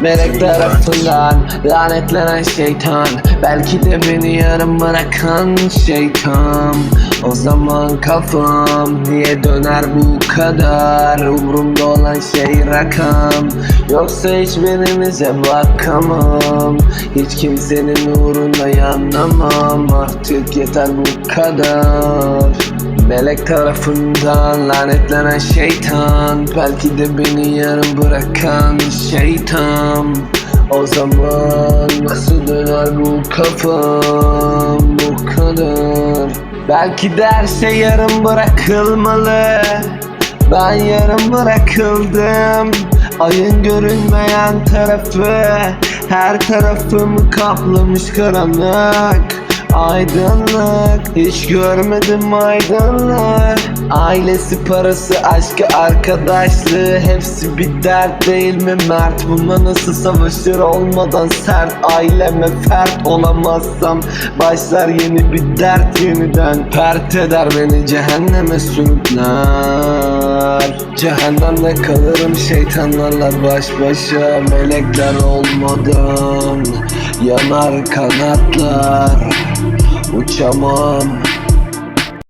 Melek tarafından lanetlenen şeytan. Belki de beni yarım bırakan şeytan. O zaman kafam niye döner bu kadar? Umrumda olan şey rakam. Yoksa hiçbirimize bakamam. Hiç kimsenin uğruna yanamam. Artık yeter bu kadar Melek tarafından lanetlenen şeytan. Belki de beni yarım bırakan şeytan. O zaman nasıl döner bu kafam bu kadar? Belki de her şey yarım bırakılmalı. Ben yarım bırakıldım. Ayın görünmeyen tarafı Her tarafımı kaplamış karanlık Aydınlık Hiç görmedim aydınlık. Ailesi parası aşkı arkadaşlığı Hepsi bir dert değil mi? Mert Buna nasıl savaşır? Olmadan sert Aileme fert olamazsam Başlar yeni bir dert yeniden. Pert eder beni cehenneme sürükler. Cehennemde kalırım şeytanlarla baş başa. Melekler olmadan Yanar kanatlar Uçamam